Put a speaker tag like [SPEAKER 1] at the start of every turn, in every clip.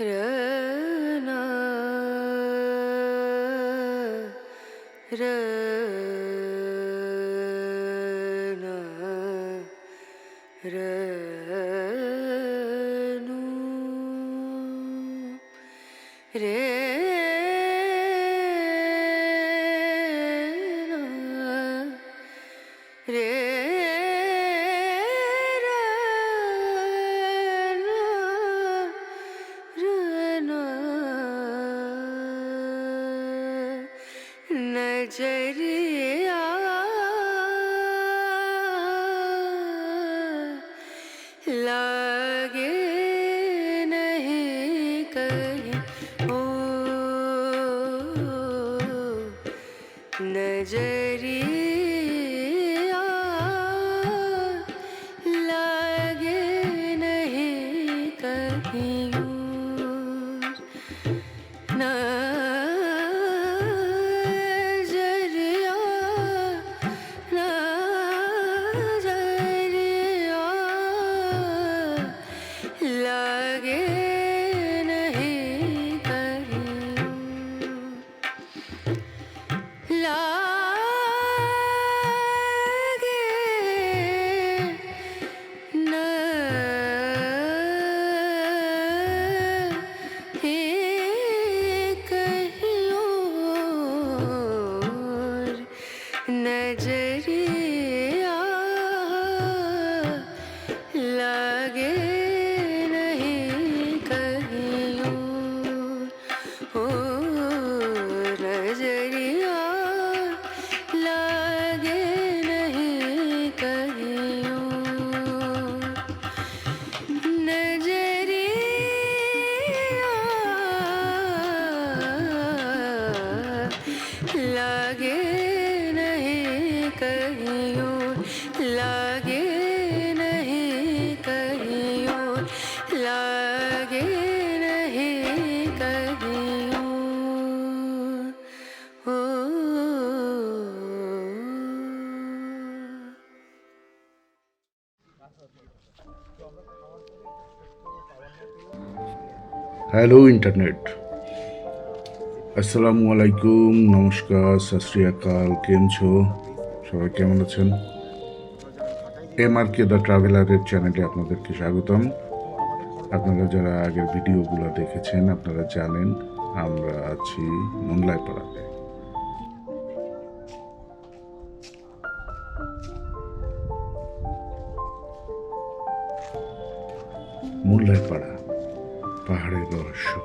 [SPEAKER 1] रना रना नजरिया
[SPEAKER 2] hello internet. আসসালামু আলাইকুম, নমস্কার সত শ্রী আকাল কেম ছো? সবাই কেমন আছেন? এম আর কে দ্য ট্রাভেলারের চ্যানেলে আপনাদেরকে স্বাগতম। আপনারা যারা আগের ভিডিওগুলো দেখেছেন, আপনারা জানেন আমরা আছি মুনলাই পাড়াতে পাড়া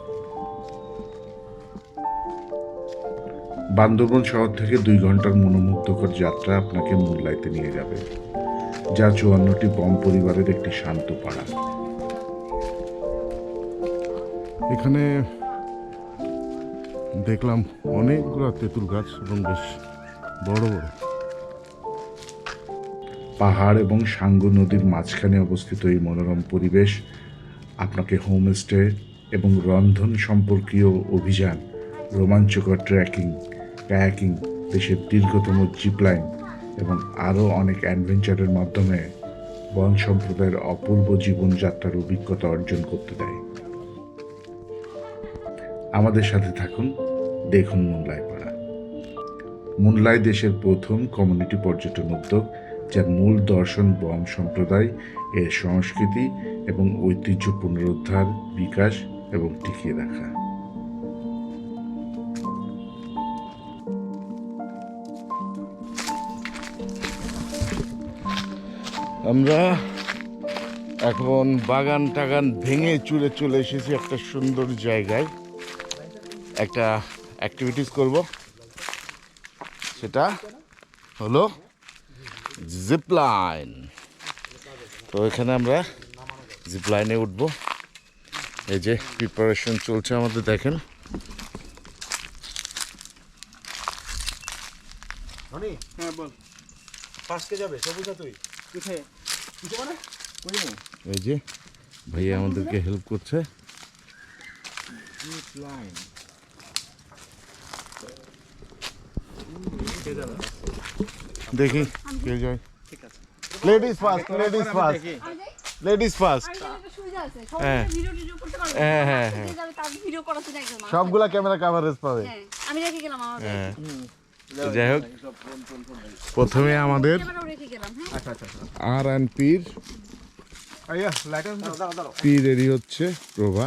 [SPEAKER 2] বান্দরবন শহর থেকে দুই ঘণ্টার মনোমুগ্ধকর যাত্রা আপনাকে মুল্লাইতে নিয়ে যাবে, যা চুয়ান্নটি বম পরিবারের একটি শান্ত পাড়া।
[SPEAKER 3] এখানে দেখলাম অনেকগুলো তেঁতুল গাছ এবং বেশ বড় বড়।
[SPEAKER 2] পাহাড় এবং সাঙ্গু নদীর মাঝখানে অবস্থিত এই মনোরম পরিবেশ আপনাকে হোমস্টে এবং রন্ধন সম্পর্কীয় অভিযান, রোমাঞ্চকর ট্রেকিং কায়াকিং, দেশের দীর্ঘতম জিপলাইন এবং আরও অনেক অ্যাডভেঞ্চারের মাধ্যমে বন সম্প্রদায়ের অপূর্ব জীবনযাত্রার অভিজ্ঞতা অর্জন করতে দেয়। আমাদের সাথে থাকুন, দেখুন মুনলাই পাড়া। মুনলাই দেশের প্রথম কমিউনিটি পর্যটন উদ্যোগ, যার মূল দর্শন বম সম্প্রদায়, এর সংস্কৃতি এবং ঐতিহ্য পুনরুদ্ধার, বিকাশ এবং টিকিয়ে রাখা।
[SPEAKER 3] আমরা এখন বাগান টাগান ভেঙে চুরে চলে এসেছি একটা সুন্দর জায়গায়। একটা অ্যাক্টিভিটিস করব। সেটা হলো জিপলাইন তো এখানে আমরা জিপলাইনে উঠব। এই যে প্রিপারেশন চলছে আমাদের দেখেন।
[SPEAKER 4] হ্যাঁ বল। যাবে তুই। কোথায়? কিছু মানে?
[SPEAKER 3] এই যে ভাইয়া আমাদেরকে হেল্প করছে। দেখি কে যায়।
[SPEAKER 4] ঠিক আছে।
[SPEAKER 3] Ladies first ladies first
[SPEAKER 5] ladies first
[SPEAKER 3] হ্যাঁ।
[SPEAKER 5] সবাই ভিডিও টিডিও করতে পারবে।
[SPEAKER 3] হ্যাঁ, হ্যাঁ, হ্যাঁ। সবগুলা ক্যামেরা কাভারেজ পাবে।
[SPEAKER 5] হ্যাঁ আমি রেখে গেলাম আমার
[SPEAKER 3] হ্যাঁ। যাই হোক প্রথমে আমাদের
[SPEAKER 5] হ্যাঁ।
[SPEAKER 4] আচ্ছা আচ্ছা আচ্ছা।
[SPEAKER 2] আর অ্যান্ড পীর পীর এরই হচ্ছে প্রভা।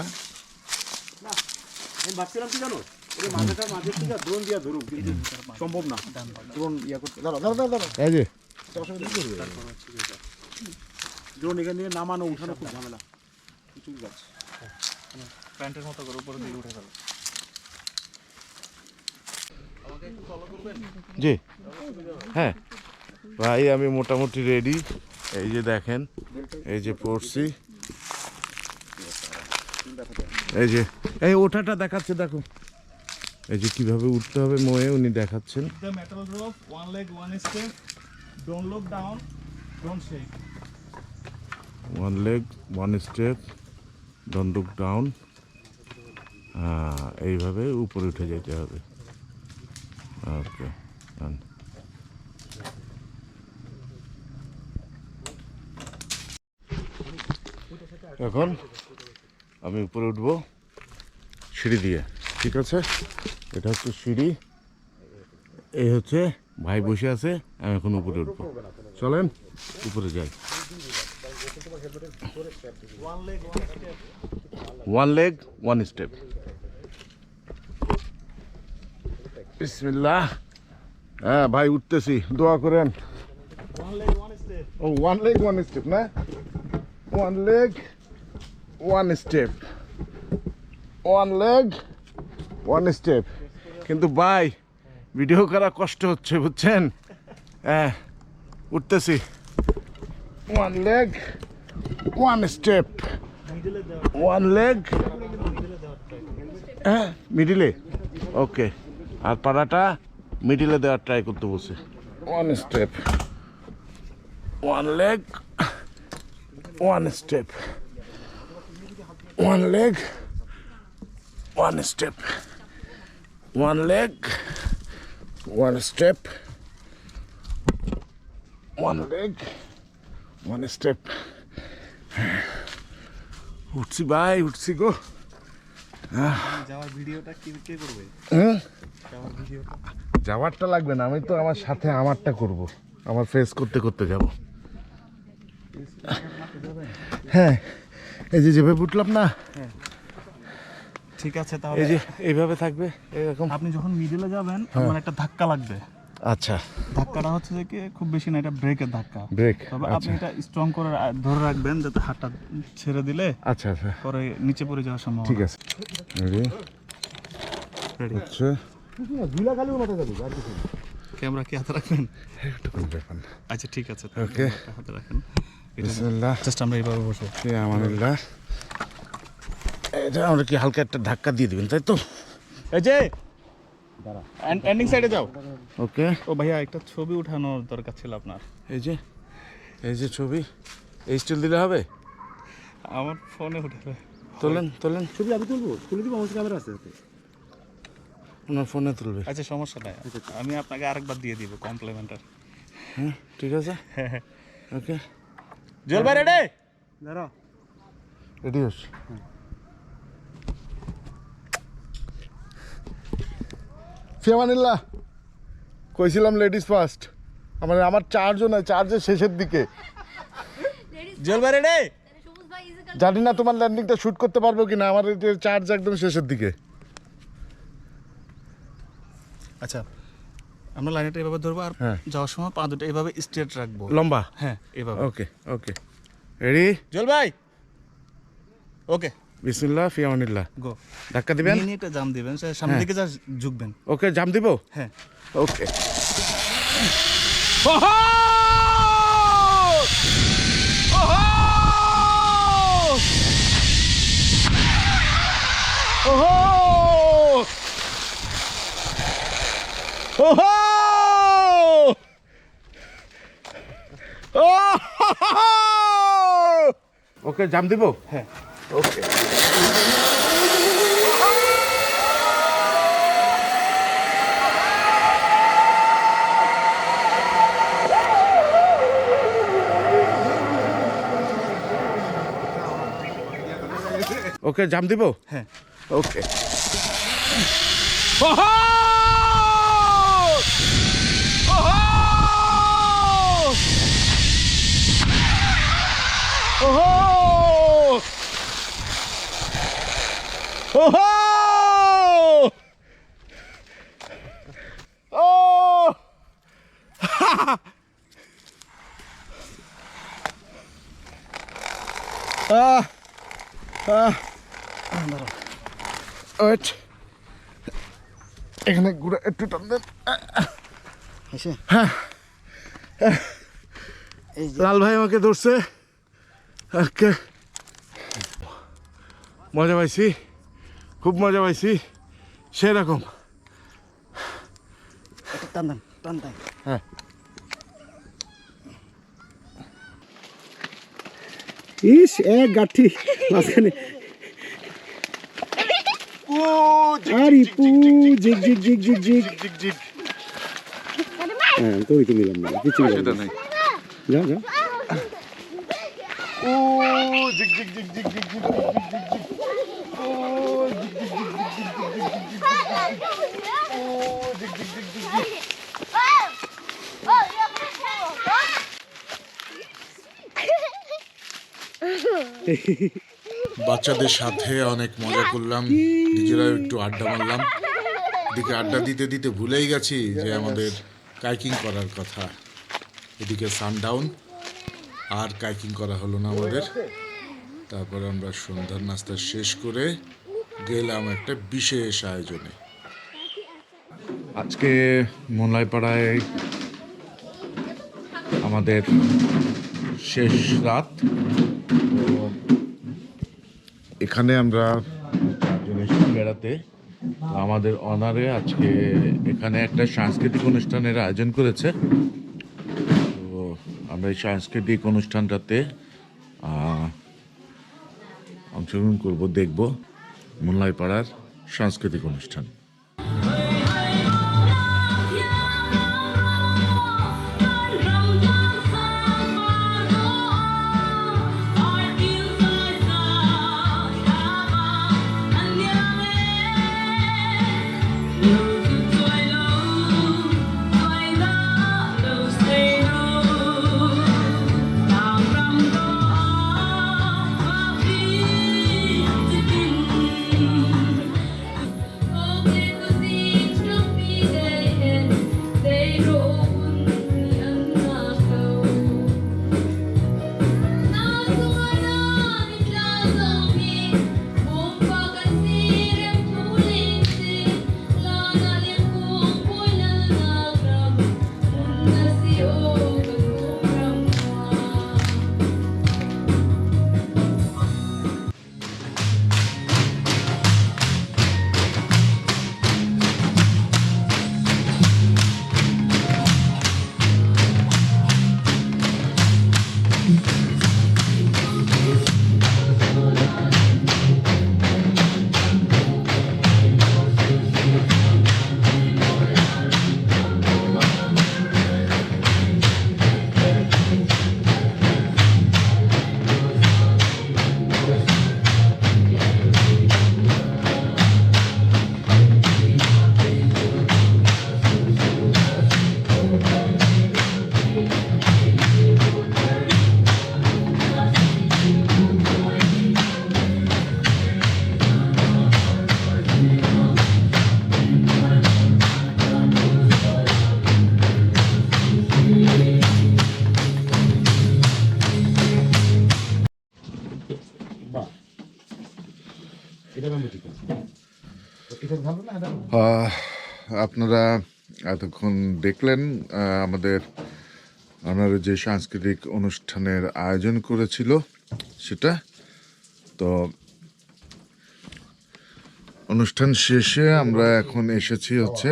[SPEAKER 4] ভাবছিলাম কি জানো? সম্ভব না। ইয়া
[SPEAKER 2] এই যে।
[SPEAKER 4] ড্রোন এখান থেকে নামানো উঠানো খুব ঝামেলা। কিছু যাচ্ছে
[SPEAKER 6] প্যান্টের মতো করে উপরে দিকে উঠে গেল
[SPEAKER 3] জি। হ্যাঁ। ভাই আমি মোটামুটি রেডি এই যে দেখেন এই যে পড়ছি। এই যে এই ওঠাটা দেখাচ্ছে দেখো। এই যে কীভাবে উঠতে হবে মোয়ে উনি দেখাচ্ছেন.
[SPEAKER 6] Don't look down. Don't shake.
[SPEAKER 3] One leg one step don't look down এইভাবে উপরে উঠে যেতে হবে। ওকে এখন আমি উপরে উঠবো সিঁড়ি দিয়ে, ঠিক আছে? এটা হচ্ছে সিঁড়ি। এই হচ্ছে ভাই বসে আছে, আমি এখন উপরে উঠবো। চলেন, উপরে যাই। ওয়ান লেগ ওয়ান স্টেপ বিসমিল্লাহ হ্যাঁ ভাই উঠতেছি। দোয়া করেন। ও ওয়ান লেগ ওয়ান স্টেপ না? One leg one step one leg one step কিন্তু ভাই ভিডিও করা কষ্ট হচ্ছে বুঝছেন? হ্যাঁ উঠতেছি। One leg one step one leg হ্যাঁ মিডিলে ওকে আর পাড়াটা মিডিলে দেওয়ার ট্রাই করতে বসে। One step one leg one step one leg one step one leg one step one leg one step উঠছি ভাই উঠছি গো।
[SPEAKER 6] ভিডিওটা
[SPEAKER 3] যাওয়ারটা লাগবে না আমি তো আমার সাথে আমারটা করব। আমার ফেস করতে করতে যাব। হ্যাঁ এই যে যেভাবে উঠলাম না।
[SPEAKER 6] ঠিক আছে তাহলে এই
[SPEAKER 3] যে এইভাবে থাকবে এরকম।
[SPEAKER 6] আপনি যখন মিডিলে যাবেন আপনার একটা ধাক্কা লাগবে।
[SPEAKER 3] আচ্ছা।
[SPEAKER 6] ধাক্কাটা হচ্ছে যে কি খুব বেশি না এটা ব্রেকের ধাক্কা।
[SPEAKER 3] ব্রেক
[SPEAKER 6] তবে আপনি
[SPEAKER 3] আচ্ছা।
[SPEAKER 6] এটা স্ট্রং করে ধরে রাখবেন যাতে হাতটা ছেড়ে দিলে
[SPEAKER 3] আচ্ছা আচ্ছা।
[SPEAKER 6] পরে নিচে পড়ে যাওয়ার সম্ভব
[SPEAKER 3] ঠিক আছে। Ready
[SPEAKER 6] Ready?
[SPEAKER 3] হচ্ছে।
[SPEAKER 4] ঝুলা খালি মাথা যাবে আর কিছু
[SPEAKER 6] ক্যামেরা কি হাতে রাখবেন?
[SPEAKER 3] একটু ব্যাপার
[SPEAKER 6] আচ্ছা ঠিক আছে।
[SPEAKER 3] Okay.
[SPEAKER 6] হাতে রাখেন।
[SPEAKER 3] বিসমিল্লাহ।
[SPEAKER 6] জাস্ট আমরা এইভাবে বসবো
[SPEAKER 3] ফি আমানিল্লাহ এটা আমরা কি হালকা একটা ধাক্কা দিয়ে দিবেন তাই তো?
[SPEAKER 6] এই যে এন্ডিং সাইডে যাও।
[SPEAKER 3] ওকে
[SPEAKER 6] ও ভাইয়া একটা ছবি উঠানোর দরকার ছিল আপনার।
[SPEAKER 3] এই যে এই যে ছবি এই স্টিল দিলে হবে?
[SPEAKER 6] আমার ফোনে উঠে
[SPEAKER 3] তোলেন তোলেন।
[SPEAKER 4] ছবি আমি তুলবো? তুলে দিব আমার ক্যামেরা আছে।
[SPEAKER 3] ওনার ফোনে তুলবে।
[SPEAKER 6] আচ্ছা সমস্যা নাই। আমি আপনাকে আরেকবার দিয়ে দিব কমপ্লিমেন্টার
[SPEAKER 3] হ্যাঁ ঠিক আছে? ওকে
[SPEAKER 6] জল ভাই রেডি
[SPEAKER 4] দাঁড়াও
[SPEAKER 3] রেডি হোস ফিয়ামানিল্লাহ কইছিলাম লেডিস ফার্স্ট আমার আমার চার্জও নাই চার্জের শেষের দিকে। জানি না তোমার ল্যান্ডিংটা শ্যুট করতে পারব কিনা আমার চার্জ একদম শেষের দিকে।
[SPEAKER 6] আচ্ছা আমরা লাইনটা এভাবে ধরবো আর
[SPEAKER 3] হ্যাঁ।
[SPEAKER 6] যাওয়ার সময় পা দুটো এভাবে স্ট্রেট রাখব।
[SPEAKER 3] লম্বা?
[SPEAKER 6] হ্যাঁ এভাবে।
[SPEAKER 3] ওকে ওকে রেডি
[SPEAKER 6] জল ভাই? ওকে
[SPEAKER 3] বিসমিল্লাহ ফিয়ামানিল্লাহ
[SPEAKER 6] গো।
[SPEAKER 3] ধাক্কা দিবেন?
[SPEAKER 6] নিয়ে একটা জাম দিবেন সে সামনের
[SPEAKER 3] হ্যাঁ।
[SPEAKER 6] দিকে যা ঝুঁকবেন।
[SPEAKER 3] ওকে জাম দিব?
[SPEAKER 6] হ্যাঁ।
[SPEAKER 3] ওকে। ওকে জাম দিব?
[SPEAKER 6] হ্যাঁ।
[SPEAKER 3] ওকে ওকে জাম দিব
[SPEAKER 4] হ্যাঁ।
[SPEAKER 3] Okay wait. এখানে ঘুরে একটু টান দেন।
[SPEAKER 4] এসে।
[SPEAKER 3] লাল ভাই আমাকে ধরছে। ওকে মজা পাইছি। খুব মজা পাইছি সেরকম
[SPEAKER 4] টান দেন টান
[SPEAKER 3] হ্যাঁ
[SPEAKER 4] ইস এক গাঠি মাঝখানে আরে পু জিগ জিগ জিগ জিগ জিগ
[SPEAKER 3] জিগ জিগ
[SPEAKER 4] হ্যাঁ তো না কিছু
[SPEAKER 3] সেটা নাই
[SPEAKER 4] যা যা
[SPEAKER 3] ও জিগ জিগ জিগ জিগ জিগ জিগ জিগ জিগ ও বাচ্চাদের সাথে অনেক মজা করলাম। নিজেরাও একটু আড্ডা মারলাম। এদিকে আড্ডা দিতে দিতে ভুলেই গেছি যে আমাদের কাইকিং করার কথা। এদিকে সানডাউন আর কাইকিং করা হলো না আমাদের। তারপর আমরা সন্ধ্যার নাস্তা শেষ করে গেলাম একটা বিশেষ আয়োজনে। আজকে মোল্লাইপাড়ায় আমাদের শেষ রাত। এখানে আমরা বেড়াতে। আমাদের অনারে আজকে এখানে একটা সাংস্কৃতিক অনুষ্ঠানের আয়োজন করেছে। তো আমরা এই সাংস্কৃতিক অনুষ্ঠানটাতে অংশগ্রহণ করব, দেখব। মোল্লাইপাড়ার সাংস্কৃতিক অনুষ্ঠান। আপনারা এতক্ষণ দেখলেন আমাদের ওনারা যে সাংস্কৃতিক অনুষ্ঠানের আয়োজন করেছিল সেটা। তো অনুষ্ঠান শেষে আমরা এখন এসেছি হচ্ছে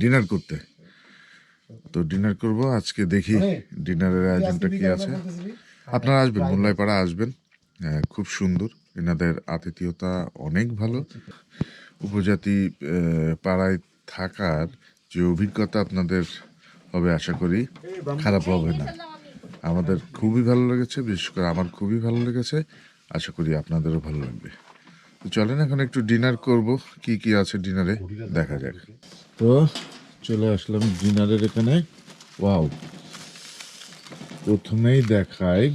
[SPEAKER 3] ডিনার করতে। তো ডিনার করব, আজকে দেখি ডিনারের আয়োজনটা কি আছে। আপনারা আসবেন, মোল্লাইপাড়া আসবেন। খুব সুন্দর। এনাদের আতিথেয়তা অনেক ভালো। উপজাতি পাড়ায় থাকার যে অভিজ্ঞতা আপনাদের হবে আশা করি খারাপ হবে না। আমাদের খুবই ভালো লেগেছে বিশেষ করে আমার খুবই ভালো লেগেছে আশা করি আপনাদেরও ভালো লাগবে। তো চলেন এখন একটু ডিনার করব কি কি আছে ডিনারে? দেখা যাক। তো চলে আসলাম ডিনারের এখানে। ওয়াও। প্রথমেই দেখায়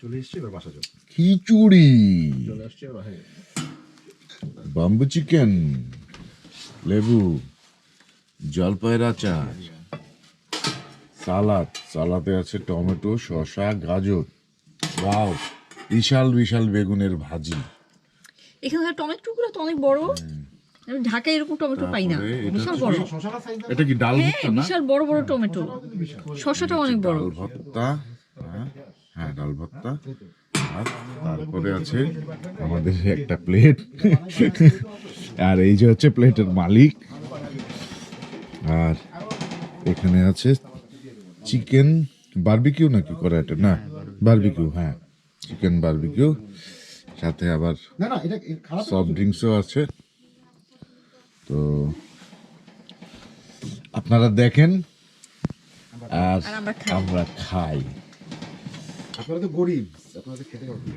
[SPEAKER 4] চলে এসছি এবার বাসা
[SPEAKER 3] খিচুড়ি।
[SPEAKER 4] চলে আসছে
[SPEAKER 3] বাম্বু চিকেন লেবু জলপাইয়ের আচার সালাদ সালাদে আছে টমেটো শসা গাজর ওয়াও বিশাল বিশাল বেগুনের ভাজি।
[SPEAKER 5] এখানকার টমেটোগুলো তো অনেক বড়। আমি ঢাকায় এরকম টমেটো পাই না।
[SPEAKER 3] এটা
[SPEAKER 5] বিশাল বড়।
[SPEAKER 3] এটা কি ডাল
[SPEAKER 5] হ্যাঁ
[SPEAKER 3] ভর্তা না?
[SPEAKER 5] বিশাল বড় বড় টমেটো। শসাটা অনেক বড়।
[SPEAKER 3] ভর্তা? হ্যাঁ, হ্যাঁ ডাল ভর্তা। তারপরে আছে আমাদের একটা প্লেট আর এই যে হচ্ছে প্লেটের মালিক। আর এখানে আছে চিকেন বারবিকিউ নাকি করে এটা? না বারবিকিউ হ্যাঁ চিকেন বারবিকিউ সাথে আবার
[SPEAKER 4] না না এটা খারাপ
[SPEAKER 3] সফট ড্রিঙ্কসও আছে। তো আপনারা দেখেন। আর
[SPEAKER 5] আমরা খাই।
[SPEAKER 4] আপনারা তো গরিব আপনারা খেতে পারবেন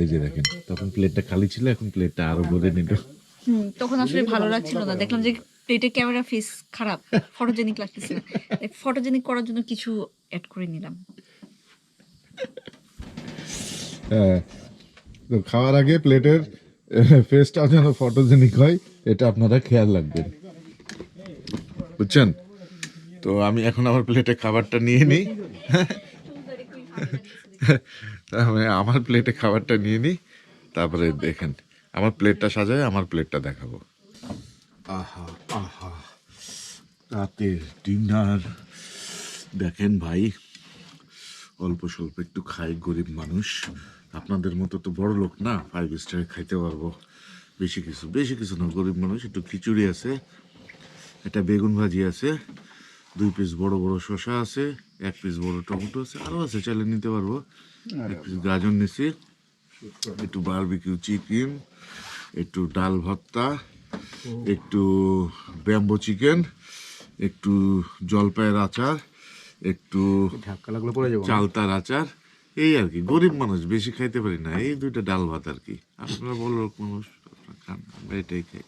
[SPEAKER 3] এই যে দেখেন তখন প্লেটটা খালি ছিল এখন প্লেটটা আরও ভরে নিল।
[SPEAKER 5] হুম, তখন আসলে ভালো লাগছিল না। দেখলাম যে প্লেটের ক্যামেরা ফেস খারাপ ফটোজেনিক লাগতেছে। না ফটোজেনিক করার জন্য কিছু অ্যাড করে নিলাম।
[SPEAKER 3] হ্যাঁ তো খাওয়ার আগে প্লেটের ফেসটা যেন ফটোজেনিক হয় এটা আপনারা খেয়াল রাখবেন। বুঝছেন? তো আমি এখন আমার প্লেটে খাবারটা নিয়ে নিই। আমি আমার প্লেটে খাবারটা নিয়ে নিই তারপরে দেখেন। আমার প্লেটটা সাজায় আমার প্লেটটা দেখাবো। আহা আহা। রাতের ডিনার দেখেন ভাই, অল্প স্বল্প একটু খাই, গরিব মানুষ। আপনাদের মতো তো বড় লোক না ফাইভ স্টারে খাইতে পারব। বেশি কিছু বেশি কিছু না, গরিব মানুষ। একটু খিচুড়ি আছে, একটা বেগুন ভাজি আছে। দুই পিস বড় বড় শসা আছে এক পিস বড় টমেটো আছে আরও আছে চাইলে নিতে পারব। এক পিস গাজর নিছি একটু বারবিকিউ চিকেন একটু ডাল ভর্তা একটু ব্যাম্বো চিকেন একটু জলপাইয়ের আচার একটু চালতার আচার এই আর কি। গরিব মানুষ বেশি খাইতে পারি না। এই দুইটা ডাল ভাত আর কি। আপনারা বড় লোক মানুষ আপনারা খান আমরা এটাই খাই।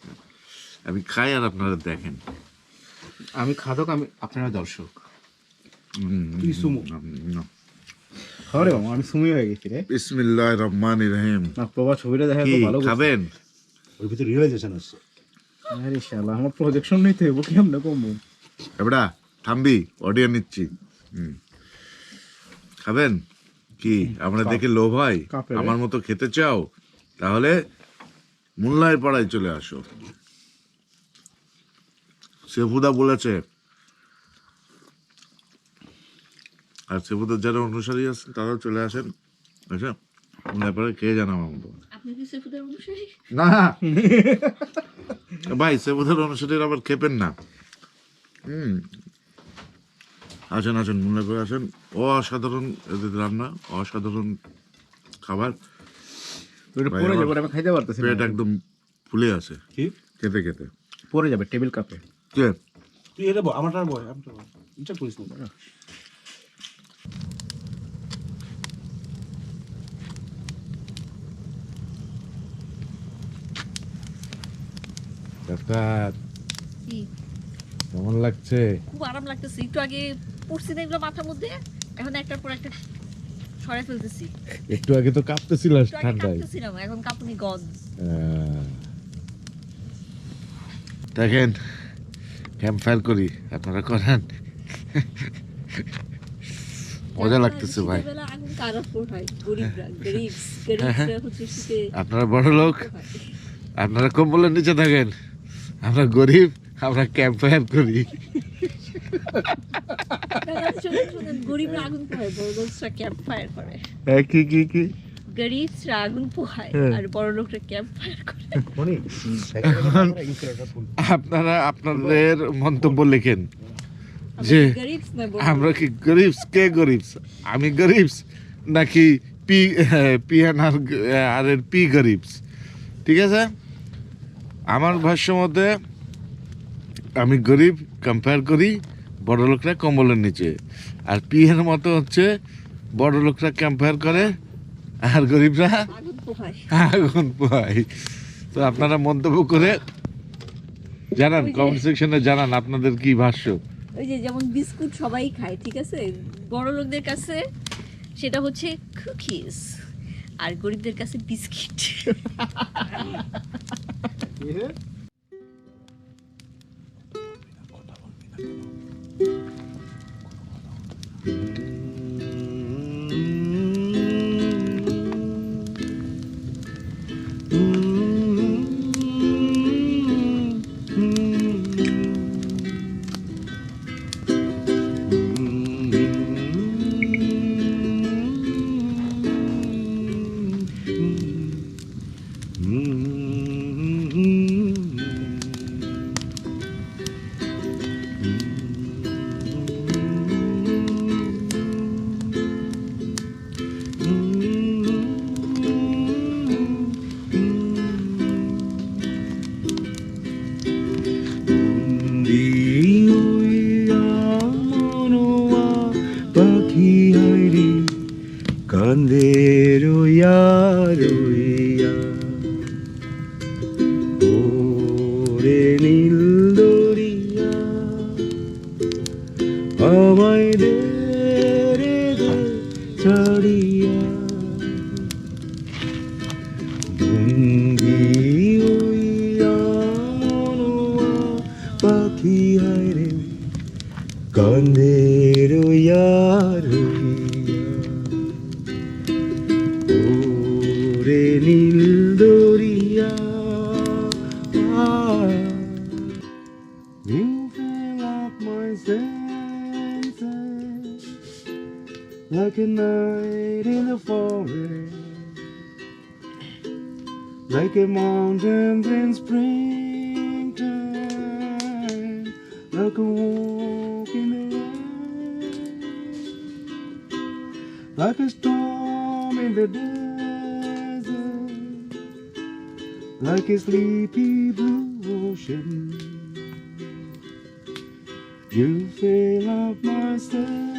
[SPEAKER 3] আমি খাই আর আপনারা দেখেন।
[SPEAKER 4] আমি খাদক আমি আপনারা দর্শক। তুই সুমু।
[SPEAKER 3] না।
[SPEAKER 4] খাওয়ারে মামা আমি সুমি হয়ে গেছি রে।
[SPEAKER 3] বিসমিল্লাহ রহমান রহিম।
[SPEAKER 4] না প্রভা ছবিটা দেখা তো ভালো
[SPEAKER 3] খাবেন?
[SPEAKER 4] ওর ভিতরে রিয়েলাইজেশন আসছে আরে শালা আমার প্রজেকশন নেই তো এবো কেমনে কমবো
[SPEAKER 3] এবড়া থামবি অডিও নিচ্ছি। হুম। খাবেন? কি আমরা দেখে লোভ হয়? আমার মতো খেতে চাও? তাহলে মোল্লায় পাড়ায় চলে আসো। সেফুদা বলেছে। আর সেফুদার যারা অনুসারী আছেন তারাও চলে আসেন আচ্ছা? পাড়ায় খেয়ে যান আমার মতো?
[SPEAKER 5] সেফুদের
[SPEAKER 3] না। ভাই সেবুদের অনুসারীরা আবার খেপেন না। হুম। আসেন আসেন মনে করে আসেন। অসাধারণ এদের রান্না অসাধারণ খাবার। পেট একদম ফুলে আছে।
[SPEAKER 4] কি?
[SPEAKER 3] খেতে খেতে।
[SPEAKER 4] পরে যাবে টেবিল কাপে।
[SPEAKER 3] কে?
[SPEAKER 7] তুই এটা বল আমারটা বল আমারটা বল। এটা করিস না।
[SPEAKER 3] ডাক্তার। কেমন লাগছে?
[SPEAKER 5] খুব আরাম লাগতেছে। একটু আগে পড়ছি না এগুলো মাথার মধ্যে এখন একটার পর একটা সরাই ফেলতেছি।
[SPEAKER 3] একটু আগে তো কাঁপতেছিল ঠান্ডায়।
[SPEAKER 5] কাঁপতেছিলাম এখন কাঁপুনি
[SPEAKER 3] আহ, দেখেন ক্যাম্প ফায়ার করি আপনারা করেন। মজা লাগতেছে ভাই।
[SPEAKER 5] কারা হচ্ছে শীতে
[SPEAKER 3] আপনারা বড় লোক আপনারা কম্বলের নিচে থাকেন। আমরা গরিব আমরা ক্যাম্প ফায়ার করি।
[SPEAKER 5] গরিবরা আগুন পোহায় বড় লোকরা ক্যাম্প ফায়ার করে।
[SPEAKER 3] হ্যাঁ, কি কি কি?
[SPEAKER 5] গরিবরা আগুন পোহায় আর বড় লোকরা ক্যাম্প ফায়ার করে
[SPEAKER 3] আপনারা আপনাদের মন্তব্য লেখেন যে আমরা কি গরিবস কে গরিবস আমি গরিবস নাকি পি পিএনআর আর এর পি গরিবস ঠিক আছে? আমার ভাষ্য মতে আমি গরিব কম্পেয়ার করি বড় লোকরা কম্বলের নিচে। আর পি এর মতো হচ্ছে বড় লোকরা কম্পেয়ার করে আর গরিবরা?
[SPEAKER 5] আগুন
[SPEAKER 3] পাই তো আপনারা মন্তব্য করে জানান কমেন্ট সেকশনে জানান আপনাদের কি ভাষ্য।
[SPEAKER 5] ওই যে যেমন বিস্কুট সবাই খায় ঠিক আছে? বড় লোকদের কাছে সেটা হচ্ছে কুকিজ আর গরিবদের কাছে
[SPEAKER 7] biscuit. Candeiro aruí like a storm in the desert, like a sleepy blue ocean. You fill up my senses,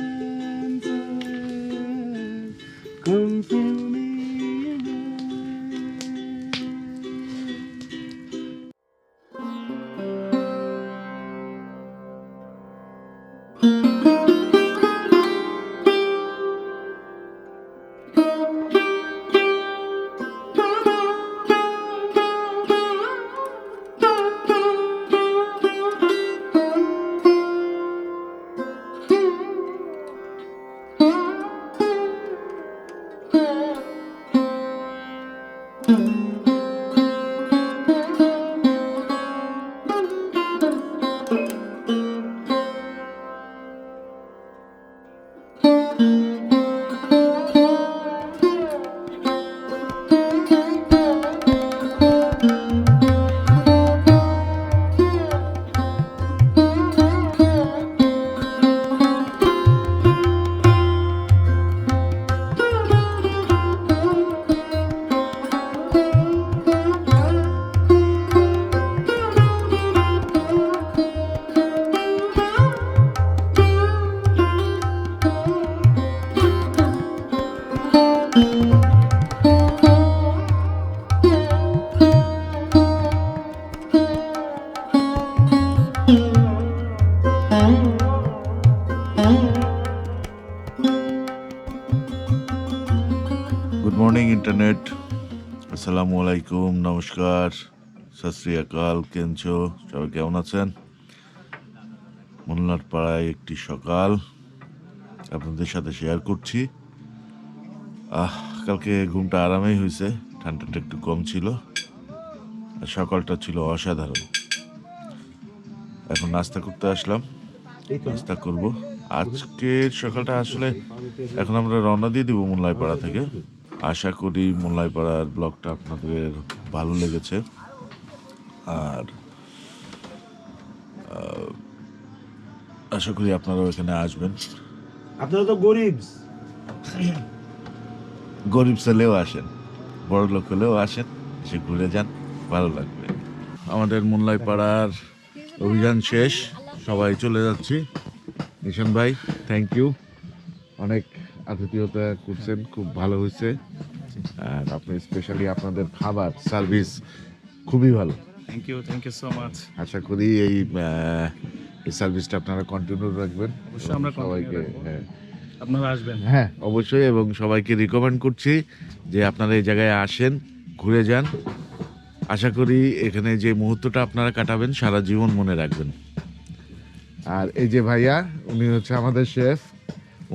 [SPEAKER 3] আসসালামু আলাইকুম নমস্কার সত শ্রী আকাল কেনছো? সবাই কেমন আছেন? মোল্লার পাড়ায় একটি সকাল আপনাদের সাথে শেয়ার করছি। আহ, কালকে ঘুমটা আরামেই হয়েছে ঠান্ডাটা একটু কম ছিল, আর সকালটা ছিল অসাধারণ। এখন নাস্তা করতে আসলাম, নাস্তা করব। আজকের সকালটা আসলে এখন আমরা রওনা দিয়ে দিব মোল্লাইপাড়া থেকে। আশা করি মোল্লাইপাড়ার ব্লগটা আপনাদের ভালো লেগেছে। আর আশা করি আপনারাও এখানে আসবেন।
[SPEAKER 4] আপনারা তো গরিব
[SPEAKER 3] গরিব ছেলেও আসেন বড় লোক হলেও আসেন এসে ঘুরে যান ভালো লাগবে। আমাদের মোল্লাইপাড়ার অভিযান শেষ সবাই চলে যাচ্ছি। নিশান ভাই থ্যাংক ইউ অনেক আতিথেয়তা করছেন খুব ভালো হয়েছে। আর আপনি স্পেশালি আপনাদের খাবার সার্ভিস খুবই ভালো।
[SPEAKER 6] Thank you thank you so much
[SPEAKER 3] আশা করি এই এই সার্ভিসটা আপনারা কন্টিনিউ রাখবেন।
[SPEAKER 6] অবশ্যই আমরা
[SPEAKER 3] সবাইকে হ্যাঁ।
[SPEAKER 6] আপনারা আসবেন।
[SPEAKER 3] হ্যাঁ অবশ্যই এবং সবাইকে রিকমেন্ড করছি যে আপনারা এই জায়গায় আসেন ঘুরে যান। আশা করি এখানে যে মুহূর্তটা আপনারা কাটাবেন সারা জীবন মনে রাখবেন। আর এই যে ভাইয়া উনি হচ্ছে আমাদের শেফ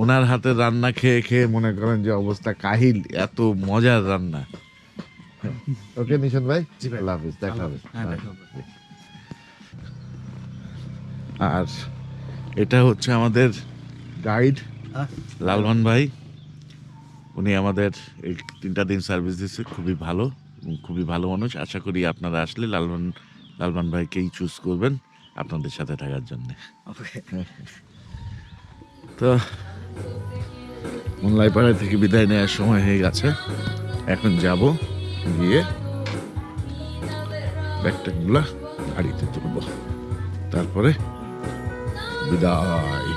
[SPEAKER 3] ওনার হাতের রান্না খেয়ে খেয়ে মনে করেন যে অবস্থা কাহিল এত মজার রান্না। ওকে নিশান ভাই? আল্লাহ হাফিজ দেখা হবে। আর এটা হচ্ছে আমাদের গাইড লালমান ভাই। উনি আমাদের এই তিনটা দিন সার্ভিস দিচ্ছে খুবই ভালো খুবই ভালো মানুষ। আশা করি আপনারা আসলে লালমান লালমান ভাইকেই চুজ করবেন আপনাদের সাথে থাকার জন্যে। তো মোল্লাইপাড়া থেকে বিদায় নেওয়ার সময় হয়ে গেছে। এখন যাব গিয়ে ব্যাগটাগুলা গাড়িতে তুলব। তারপরে বিদায়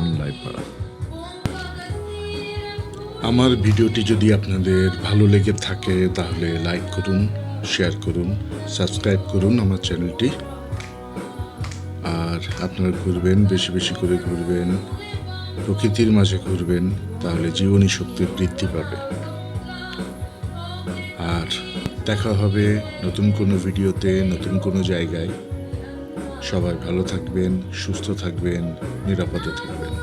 [SPEAKER 3] মোল্লাইপাড়া
[SPEAKER 2] আমার ভিডিওটি যদি আপনাদের ভালো লেগে থাকে, তাহলে লাইক করুন, শেয়ার করুন, সাবস্ক্রাইব করুন আমার চ্যানেলটি। আর আপনারা ঘুরবেন, বেশি বেশি করে ঘুরবেন। প্রকৃতির মাঝে ঘুরবেন, তাহলে জীবনী শক্তি বৃদ্ধি পাবে। আর দেখা হবে নতুন কোনো ভিডিওতে, নতুন কোনো জায়গায়। সবাই ভালো থাকবেন, সুস্থ থাকবেন, নিরাপদে থাকবেন।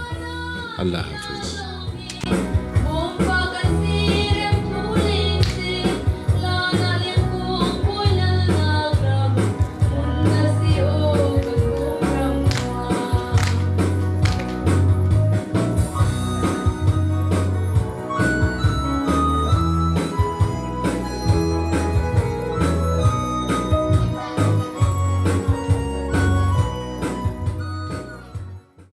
[SPEAKER 2] আল্লাহ হাফেজ।